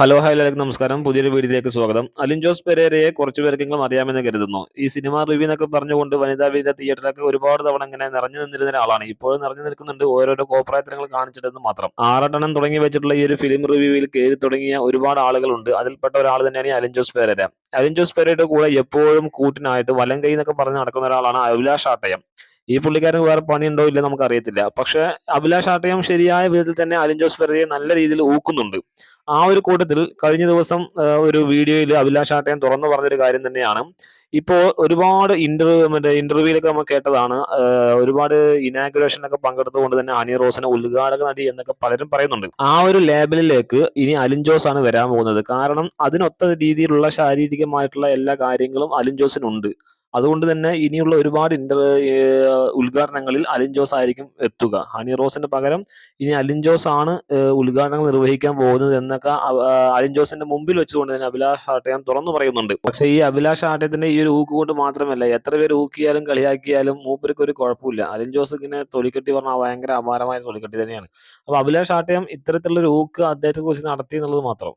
Hello hi എല്ലാവർക്കും നമസ്കാരം. പുതിയൊരു വീഡിയോയിലേക്ക് സ്വാഗതം. അലിൻ ജോസ് പെരേരയെ കുറച്ച് പേർക്കെങ്കിലും അറിയാമെന്ന് കരുതുന്നു. ഈ സിനിമ റിവ്യൂ എന്നൊക്കെ പറഞ്ഞുകൊണ്ട് വനിതാ വിനിത തിയേറ്ററിലൊക്കെ ഒരുപാട് തവണ ഇങ്ങനെ നിറഞ്ഞു നിന്നിരുന്ന ഒരാളാണ്. ഇപ്പോഴും നിറഞ്ഞു നിൽക്കുന്നുണ്ട് ഓരോരോ കോപ്രായത്തരങ്ങൾ കാണിച്ചിട്ടെന്ന് മാത്രം. ആറെണ്ണം തുടങ്ങി വെച്ചിട്ടുള്ള ഈ ഒരു ഫിലിം റിവ്യൂവിൽ കയറി തുടങ്ങിയ ഒരുപാട് ആളുകളുണ്ട്. അതിൽപ്പെട്ട ഒരാൾ തന്നെയാണ് അലിൻ ജോസ് പെരേര. അലിൻ ജോസ് പെരേരയുടെ കൂടെ എപ്പോഴും കൂട്ടിനായിട്ട് വലം കൈ എന്നൊക്കെ പറഞ്ഞ് നടക്കുന്ന ഒരാളാണ് അഭിലാഷ് ആട്ടയം. ഈ പുള്ളിക്കാരൻ വേറെ പണിയുണ്ടോ ഇല്ല നമുക്ക് അറിയത്തില്ല പക്ഷെ അഭിലാഷ് ആട്ടയം ശരിയായ വിധത്തിൽ തന്നെ അലിൻ ജോസ് പെരേരയെ നല്ല രീതിയിൽ ഊക്കുന്നുണ്ട്. ആ ഒരു കൂട്ടത്തിൽ കഴിഞ്ഞ ദിവസം ഒരു വീഡിയോയിൽ അഭിലാഷ് ആട്ടയം തുറന്നു പറഞ്ഞൊരു കാര്യം തന്നെയാണ്. ഇപ്പോ ഒരുപാട് ഇന്റർവ്യൂ മറ്റേ ഇന്റർവ്യൂലൊക്കെ നമ്മൾ കേട്ടതാണ്. ഒരുപാട് ഇനാഗുറേഷനൊക്കെ പങ്കെടുത്തുകൊണ്ട് തന്നെ അനി റോസിനെ ഉദ്ഘാടക നടി എന്നൊക്കെ പലരും പറയുന്നുണ്ട്. ആ ഒരു ലേബലിലേക്ക് ഇനി അലിൻ ജോസ് ആണ് വരാൻ പോകുന്നത്. കാരണം അതിനൊത്ത രീതിയിലുള്ള ശാരീരികമായിട്ടുള്ള എല്ലാ കാര്യങ്ങളും അലിൻ ജോസിനുണ്ട്. അതുകൊണ്ട് തന്നെ ഇനിയുള്ള ഒരുപാട് ഇന്റർ ഉദ്ഘാടനങ്ങളിൽ അലിൻ ജോസ് ആയിരിക്കും എത്തുക. ഹണി റോസിന് പകരം ഇനി അലിൻ ജോസ് ആണ് ഉദ്ഘാടനങ്ങൾ നിർവഹിക്കാൻ പോകുന്നത് എന്നൊക്കെ അലിൻ ജോസിന്റെ മുമ്പിൽ വെച്ചുകൊണ്ട് തന്നെ അഭിലാഷ് ആട്ടയം തുറന്നു പറയുന്നുണ്ട്. പക്ഷേ ഈ അഭിലാഷ് ആട്ടയത്തിന്റെ ഈ ഒരു ഊക്ക് കൊണ്ട് മാത്രമല്ല എത്ര പേര് ഊക്കിയാലും കളിയാക്കിയാലും മൂപ്പർക്ക് ഒരു കുഴപ്പമില്ല. അലിൻ ജോസ് ഇങ്ങനെ തൊലിക്കെട്ടി പറഞ്ഞാൽ ഭയങ്കര അപാരമായ തൊലിക്കെട്ടി തന്നെയാണ്. അപ്പൊ അഭിലാഷ് ആട്ടയം ഇത്തരത്തിലുള്ള ഒരു ഊക്ക് അദ്ദേഹത്തെ കുറിച്ച് നടത്തി എന്നുള്ളത് മാത്രം.